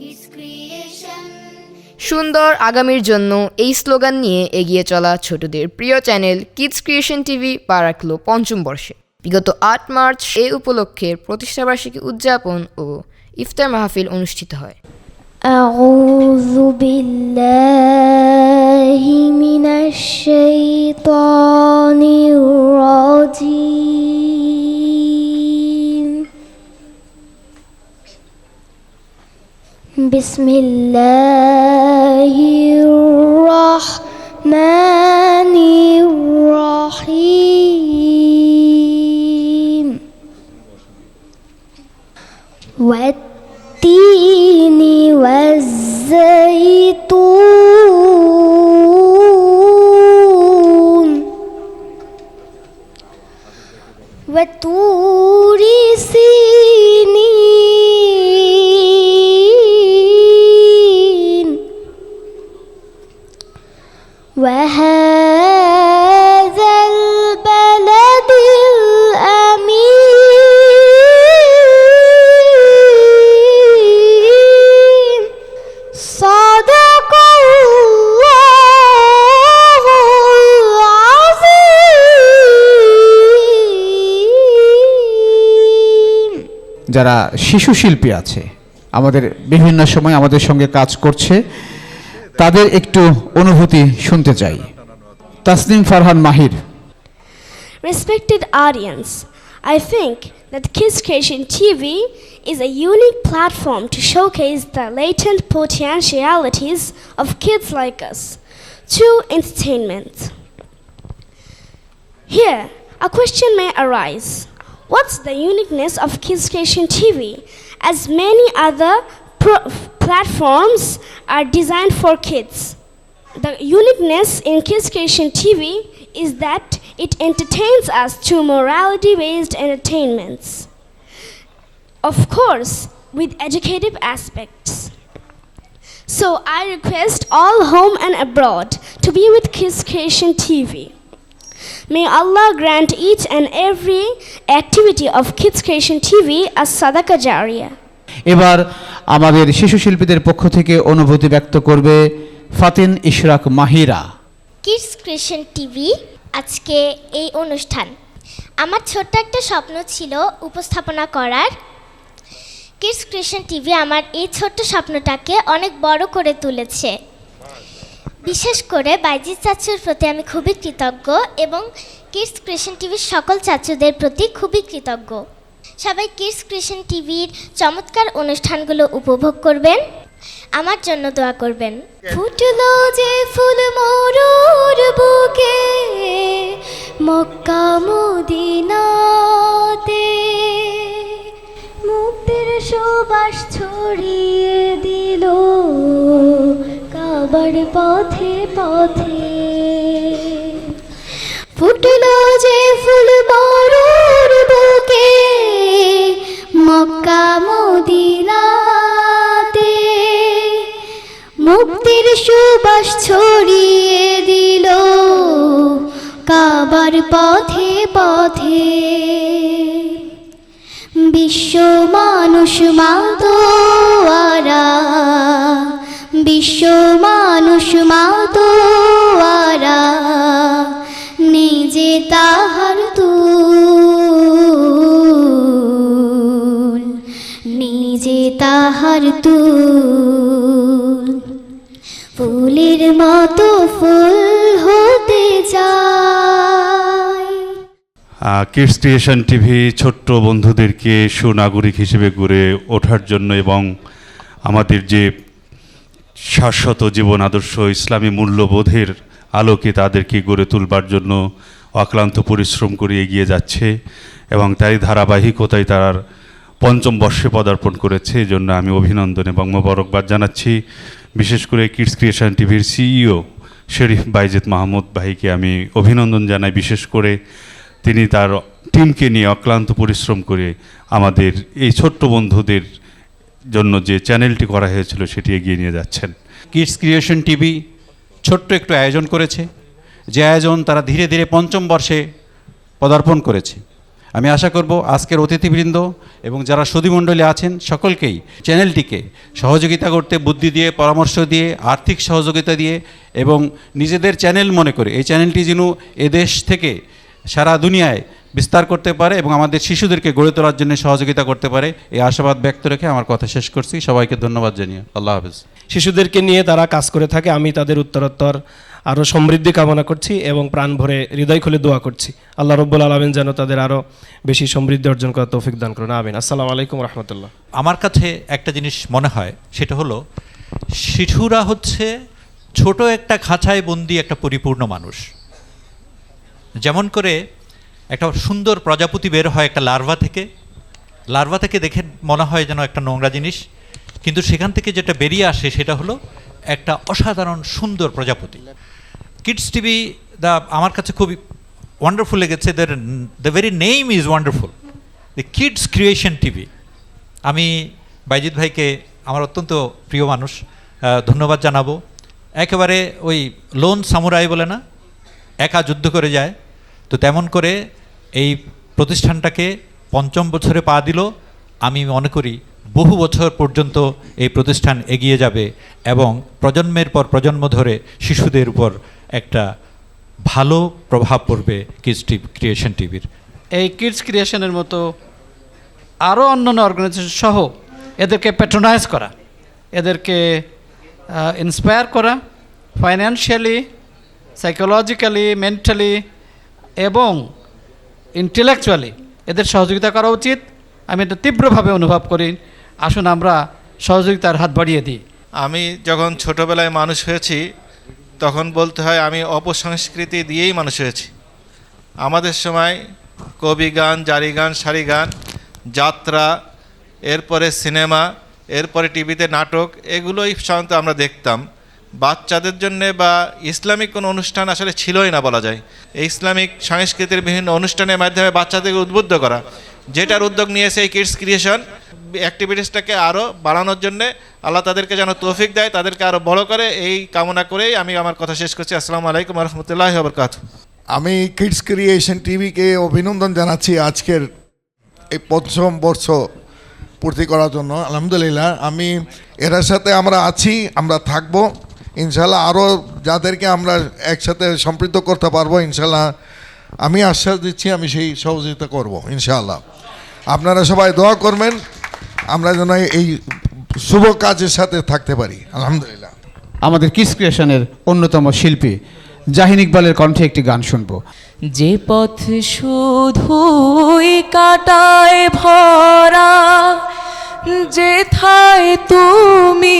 Kids Creation. সুন্দর আগামীর জন্য এই স্লোগান নিয়ে এগিয়ে চলা ছোটদের প্রিয় চ্যানেল কিডস ক্রিয়েশন টিভি পা রাখলো পঞ্চম বর্ষে বিগত আট মার্চ এ উপলক্ষে প্রতিষ্ঠাবার্ষিকী উদযাপন ও ইফতার মাহফিল অনুষ্ঠিত হয় أعوذ بالله من الشيطان الرجيم بسم الله الرحمن الرحيم. والتين والزيتون. وطور যারা শিশু শিল্পী আছে আমাদের বিভিন্ন সময় আমাদের সঙ্গে কাজ করছে তাদের একটু অনুভূতি শুনতে চাই তাসনিম ফারহান মাহির Respected audience, I think that Kids Creation TV is a unique platform to showcase the latent potentialities of kids like us through entertainment. Here, a question may arise What's the uniqueness of Kids Creation TV? As many other platforms are designed for kids. The uniqueness in Kids Creation TV is that it entertains us through morality based entertainments. Of course, with educative aspects. So I request all home and abroad to be with Kids Creation TV. May Allah grant each and every activity of Kids Creation TV a sadaqah jariyah. এবার আমাদের শিশু শিল্পীদের পক্ষ থেকে অনুভূতি ব্যক্ত করবে Fatin Ishrak Mahira. Kids creation TV আজকে এই অনুষ্ঠান। আমার ছোট্ট একটা স্বপ্ন ছিল উপস্থাপনা করার। কিডস ক্রিয়েশন টিভি আমার এই ছোট্ট স্বপ্নটাকে অনেক বড় করে তুলেছে। বিশেষ করে বাইজিৎ চাচুর প্রতি আমি খুবই কৃতজ্ঞ এবং কিডস ক্রিয়েশন টিভির সকল চাচুদের প্রতি খুবই কৃতজ্ঞ। সবাই কিডস ক্রিয়েশন টিভির চমৎকার অনুষ্ঠানগুলো উপভোগ করবেন। আমার জন্য দোয়া করবেন। ফুটলো যে ফুল মরুর বুকে, মক্কা মদিনাতে। মুক্তির সুবাস ছড়িয়ে দিল। কাবার পথে পথে। ফুটলো যে ফুল মরুর বুকে, মক্কা মদিনাতে। মুক্তির সুবাস ছড়িয়ে দিল কাবার পথে বিশ্ব মানুষ মাতোয়ারা, নিজে তাহার তুল, নিজে তাহার তুল। ফুলের মতো ফুল হতে যায় কিডস টিভি ছোট্ট বন্ধুদেরকে সুনাগরিক হিসেবে গড়ে ওঠার জন্য এবং আমাদের যে শাশ্বত জীবন আদর্শ ইসলামী মূল্যবোধের আলোকে তাদেরকে গড়ে তুলবার জন্য অক্লান্ত পরিশ্রম করে এগিয়ে যাচ্ছে এবং তাই ধারাবাহিকতায় তার পঞ্চম বর্ষে পদার্পণ করেছে। জন্য আমি অভিনন্দন এবং মোবারকবাদ জানাচ্ছি। বিশেষ করে কিডস ক্রিয়েশন টিভির সিইও শরীফ বাইজেদ মাহমুদ ভাইকে আমি অভিনন্দন জানাই। বিশেষ করে তিনি তার টিমকে নিয়ে অক্লান্ত পরিশ্রম করে আমাদের এই ছোট্ট বন্ধুদের জন্য যে চ্যানেলটি করা হয়েছিল সেটি এগিয়ে নিয়ে যাচ্ছেন। কিডস ক্রিয়েশন টিভি ছোট্ট একটু আয়োজন করেছে, যে আয়োজন তারা ধীরে ধীরে পঞ্চম বর্ষে পদার্পণ করেছে। আমি আশা করব আজকের অতিথিবৃন্দ এবং যারা সুধীমণ্ডলী আছেন সকলকেই চ্যানেলটিকে সহযোগিতা করতে, বুদ্ধি দিয়ে, পরামর্শ দিয়ে, আর্থিক সহযোগিতা দিয়ে এবং নিজেদের চ্যানেল মনে করে, এই চ্যানেলটি যেন এদেশ থেকে সারা দুনিয়ায় বিস্তার করতে পারে এবং আমাদের শিশুদেরকে গড়ে তোলার জন্য সহযোগিতা করতে পারে। এই আশাবাদ ব্যক্ত রেখে আমার কথা শেষ করছি। সবাইকে ধন্যবাদ জানিয়ে। আল্লাহ হাফেজ। শিশুদেরকে নিয়ে তারা কাজ করে থাকে আমি তাদের উত্তরোত্তর আরও সমৃদ্ধি কামনা করছি এবং প্রাণ ভরে হৃদয় খুলে দোয়া করছি। আল্লাহ রব্বুল আলমিন যেন তাদের আরও বেশি সমৃদ্ধি অর্জন করার তৌফিক দান করুন। আমিন। আসসালামু আলাইকুম রহমতুল্লাহ। আমার কাছে একটা জিনিস মনে হয় সেটা হলো শিশুরা হচ্ছে ছোট একটা খাঁচায় বন্দি একটা পরিপূর্ণ মানুষ। যেমন করে একটা সুন্দর প্রজাপতি বের হয় একটা লার্ভা থেকে। লার্ভা থেকে দেখে মনে হয় যেন একটা নোংরা জিনিস। কিন্তু সেখান থেকে যেটা বেরিয়ে আসে সেটা হলো একটা অসাধারণ সুন্দর প্রজাপতি। কিডস টিভি দা আমার কাছে খুবই ওয়ান্ডারফুল লেগেছে। The the very name is wonderful the kids creation TV আমি বাইজিৎ ভাইকে, আমার অত্যন্ত প্রিয় মানুষ ধন্যবাদ জানাব। একেবারে ওই লোন সামুরাই বলে না, একা যুদ্ধ করে যায়। তো তেমন করে এই প্রতিষ্ঠানটাকে পঞ্চম বছরে পা দিল। আমি মনে করি বহু বছর পর্যন্ত এই প্রতিষ্ঠান এগিয়ে যাবে এবং প্রজন্মের পর প্রজন্ম ধরে শিশুদের উপর একটা ভালো প্রভাব পড়বে কিডস ক্রিয়েশন টিভির এই কিডস ক্রিয়েশনের মতো আরও অন্যান্য অর্গানাইজেশন সহ এদেরকে প্যাট্রোনাইজ করা, এদেরকে ইন্সপায়ার করা ফাইন্যান্সিয়ালি সাইকোলজিক্যালি মেন্টালি এবং ইন্টেলেকচুয়ালি এদের সহযোগিতা করা উচিত। আমি এটা তীব্রভাবে অনুভব করি। আসুন আমরা সহযোগিতার হাত বাড়িয়ে দিই। আমি যখন ছোটবেলায় মানুষ হয়েছি, তখন বলতে হয় আমি অপসংস্কৃতি দিয়েই মানুষ হয়েছি। আমাদের সময় কবি গান, জারি গান, সারি গান, যাত্রা, এরপরে সিনেমা, এরপরে টিভিতে নাটক, এগুলোই সাধারণত আমরা দেখতাম। বাচ্চাদের জন্যে বা ইসলামিক কোনো অনুষ্ঠান আসলে ছিলই না বলা যায়। এই ইসলামিক সংস্কৃতির বিভিন্ন অনুষ্ঠানের মাধ্যমে বাচ্চাদেরকে উদ্বুদ্ধ করা। যেটার উদ্যোগ নিয়েছে এই কিডস ক্রিয়েশন, অ্যাক্টিভিটিসটাকে আরও বাড়ানোর জন্যে আল্লাহ তাদেরকে যেন তৌফিক দেয়, তাদেরকে আরও বড় করে এই কামনা করেই আমি আমার কথা শেষ করছি। আসসালামু আলাইকুম রহমতুল্লাহ বরকাত আমি কিডস ক্রিয়েশন টিভিকে অভিনন্দন জানাচ্ছি আজকের এই পঞ্চম বর্ষ পূর্তি করার জন্য। আলহামদুলিল্লাহ, আমি এরার সাথে আমরা আছি, আমরা থাকব। ইনশাল্লাহ আরও যাদেরকে আমরা একসাথে সম্পৃক্ত করতে পারব ইনশাল্লাহ আমি আশ্বাস দিচ্ছি আমি সেই সহযোগিতা করব ইনশাল্লাহ। আপনারা সবাই দোয়া করবেন আমরা যেন এই শুভ কাজের সাথে থাকতে পারি আলহামদুলিল্লাহ। আমাদের কিস ক্রিয়েশনের অন্যতম শিল্পী জাহিন ইকবালের কণ্ঠে একটি গান শুনব। যে পথ শুধুই কাটায় ভরা যেথায় তুমি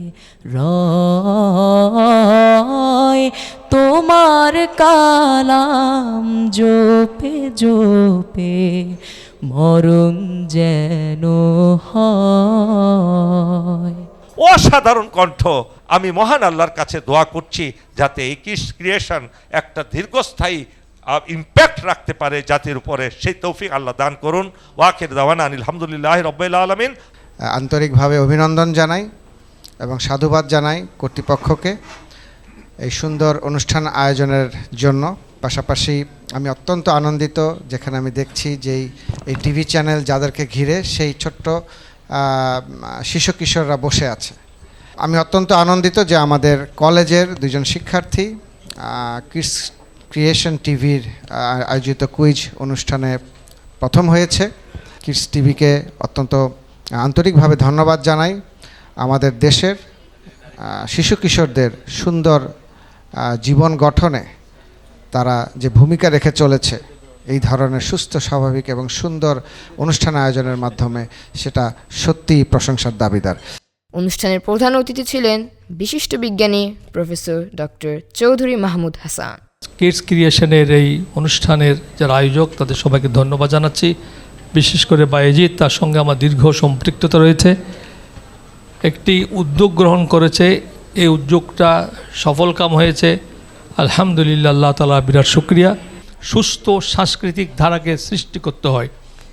রয় তোমার কালাম জোপে জোপে মরণ যেন হয়। অসাধারণ কণ্ঠ। আমি মহান আল্লাহর কাছে দোয়া করছি যাতে এই কিস ক্রিয়েশন একটা দীর্ঘস্থায়ী ইম্প্যাক্ট রাখতে পারে জাতির উপরে। সেই তৌফিক আল্লাহ দান করুন। ওয়াকের দাওয়ানা আলহামদুলিল্লাহ রব্বাইল আলমিন। আন্তরিকভাবে অভিনন্দন জানাই। এবং সাধুবাদ জানাই কর্তৃপক্ষকে এই সুন্দর অনুষ্ঠান আয়োজনের জন্য। পাশাপাশি আমি অত্যন্ত আনন্দিত যেখানে আমি দেখছি যে এই- টিভি চ্যানেল যাদেরকে ঘিরে সেই ছোট্ট শিশু কিশোররা বসে আছে। আমি অত্যন্ত আনন্দিত যে আমাদের কলেজের দুজন শিক্ষার্থী কিডস ক্রিয়েশন টিভির আয়োজিত কুইজ অনুষ্ঠানে প্রথম হয়েছে। কিডস টিভিকে অত্যন্ত আন্তরিকভাবে ধন্যবাদ জানাই। আমাদের দেশের শিশু কিশোরদের সুন্দর জীবন গঠনে তারা যে ভূমিকা রেখে চলেছে এই ধরনের সুস্থ স্বাভাবিক এবং সুন্দর অনুষ্ঠান আয়োজনের মাধ্যমে সেটা সত্যিই প্রশংসার দাবিদার। অনুষ্ঠানের প্রধান অতিথি ছিলেন বিশিষ্ট বিজ্ঞানী professor doctor Chowdhury Mahmud Hasan. Kids ক্রিয়েশনের এই অনুষ্ঠানের যারা আয়োজক তাদের সবাইকে ধন্যবাদ জানাচ্ছি। বিশেষ করে বায়েজিৎ তার সঙ্গে আমার দীর্ঘ সম্পৃক্ততা রয়েছে। একটি উদ্যোগ গ্রহণ করেছে। এই উদ্যোগটা সফলকাম হয়েছে। আলহামদুলিল্লাহ, আল্লাহ তালা বিরাট শুক্রিয়া। সুস্থ সাংস্কৃতিক ধারাকে সৃষ্টি করতে হয়,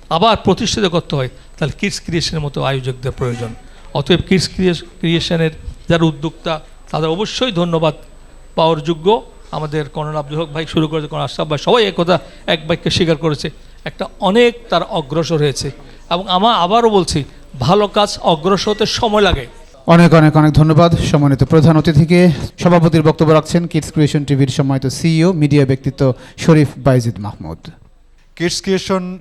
আবার প্রতিষ্ঠিত করতে হয়। তাহলে কিডস ক্রিয়েশনের মতো আয়োজকদের প্রয়োজন। অতএব কিডস ক্রিয়েশনের যারা উদ্যোক্তা, তাদের অবশ্যই ধন্যবাদ পাওয়ার যোগ্য। আমাদের কর্নেল আব্দুল হক ভাই শুরু করেছে, কর্নেল আশরাফ ভাই সবাই একথা এক বাক্যে স্বীকার করেছে। একটা অনেক তার অগ্রসর হয়েছে। এবং আমার আবারও বলছি ভালো কাজ অগ্রসর হতে সময় লাগে। অনেক অনেক অনেক ধন্যবাদ। সম্মানিত প্রধান অতিথিকে সভাপতির বক্তব্য রাখছেন কিডস ক্রিয়েশন টিভির সম্মানিত সিইও মিডিয়া ব্যক্তিত্ব শরীফ বাইজিদ মাহমুদ। কিডস ক্রিয়েশন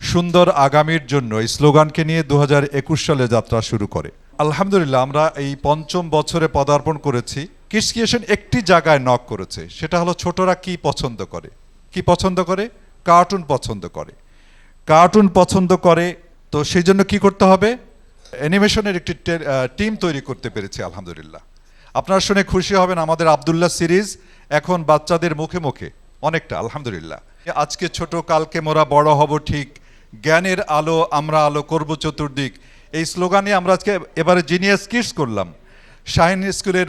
সুন্দর আগামীর জন্য এই স্লোগানকে নিয়ে দুহাজার একুশ সালে যাত্রা শুরু করে। আলহামদুলিল্লাহ আমরা এই পঞ্চম বছরে পদার্পণ করেছি। কিডস ক্রিয়েশন একটি জায়গায় নক করেছে। সেটা হলো ছোটরা কি পছন্দ করে? কি পছন্দ করে? কার্টুন পছন্দ করে। কার্টুন পছন্দ করে তো সেই জন্য কি করতে হবে? অ্যানিমেশনের একটি টিম তৈরি করতে পেরেছি, আলহামদুলিল্লাহ। আপনারা শুনে খুশি হবেন আমাদের আবদুল্লাহ সিরিজ এখন বাচ্চাদের মুখে মুখে, অনেকটা, আলহামদুলিল্লাহ। আজকে ছোট, কালকে মোরা বড় হব ঠিক, জ্ঞানের আলো আমরা আলো করব চতুর্দিক। এই স্লোগানে আমরা আজকে এবারে জিনিয়াস কিডস করলাম। শাহিন স্কুলের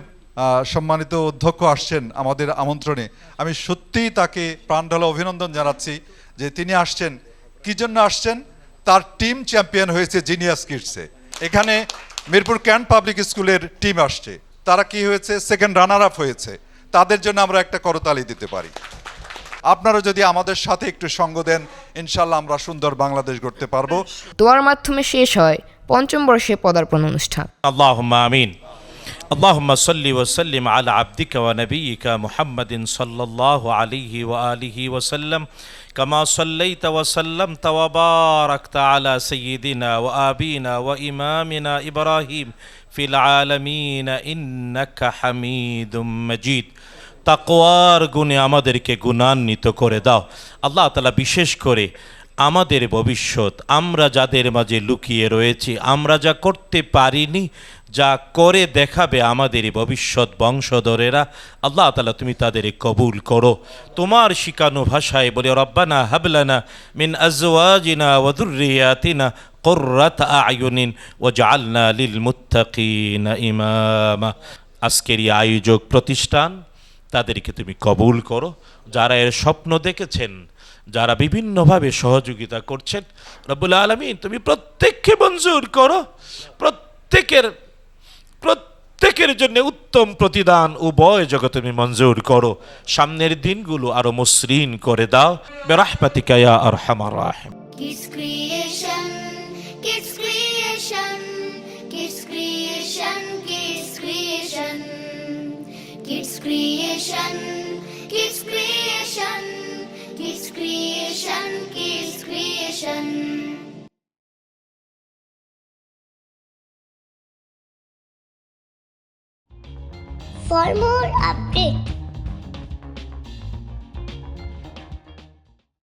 সম্মানিত অধ্যক্ষ আসছেন আমাদের আমন্ত্রণে। আমি সত্যিই তাকে প্রাণঢালা অভিনন্দন জানাচ্ছি যে তিনি আসছেন। কি জন্য আসছেন? তার টিম চ্যাম্পিয়ন হয়েছে জিনিয়াস কিডসে এখানে মিরপুর ক্যান্ট পাবলিক স্কুলের টিম আসছে তারা কি হয়েছে সেকেন্ড রানার আপ হয়েছে তাদের জন্য আমরা একটা করতালি দিতে পারি আপনারা যদি আমাদের সাথে একটু সঙ্গ দেন ইনশাল্লাহ আমরা সুন্দর বাংলাদেশ গড়তে পারবো দোয়ার মাধ্যমে শেষ হয় পঞ্চম বর্ষে পদার্পণ অনুষ্ঠান اللهم آمين اللهم صل وسلم على عبدك ونبيك محمد صلى الله عليه وآله وسلم كما صليت وسلمت وباركت على سيدنا وآبينا وإمامنا إبراهيم في العالمين إنك حميد مجيد তাকওয়ার গুণে আমাদেরকে গুণান্বিত করে দাও আল্লাহ তালা বিশেষ করে আমাদের ভবিষ্যৎ আমরা যাদের মাঝে লুকিয়ে রয়েছি আমরা যা করতে পারিনি যা করে দেখাবে আমাদের ভবিষ্যৎ বংশধরেরা আল্লাহ তালা তুমি তাদের কবুল করো তোমার শিকানু ভাষায় বলে রব্বানা হাবলানা মিন আজওয়াজিনা ওয়াদুরিয়াতিনা قرة أعين وجعلنا للمتقين إماما আজকের এই আয়োজক প্রতিষ্ঠান তাদেরকে তুমি কবুল করো। যারা এর স্বপ্ন দেখেছেন যারা বিভিন্নভাবে সহযোগিতা করছেন রব্বুল আলমিন তুমি প্রত্যেককে মঞ্জুর করো। প্রত্যেকের প্রত্যেকের জন্য উত্তম প্রতিদান উভয় জগৎ তুমি মঞ্জুর করো। সামনের দিনগুলো আরও মসৃণ করে দাও। বেরাহপাতিকা ইয়া আরহামার রাহিম। Kids Creation, Kids Creation, Kids Creation, Kids Creation, Kids Creation. For more updates,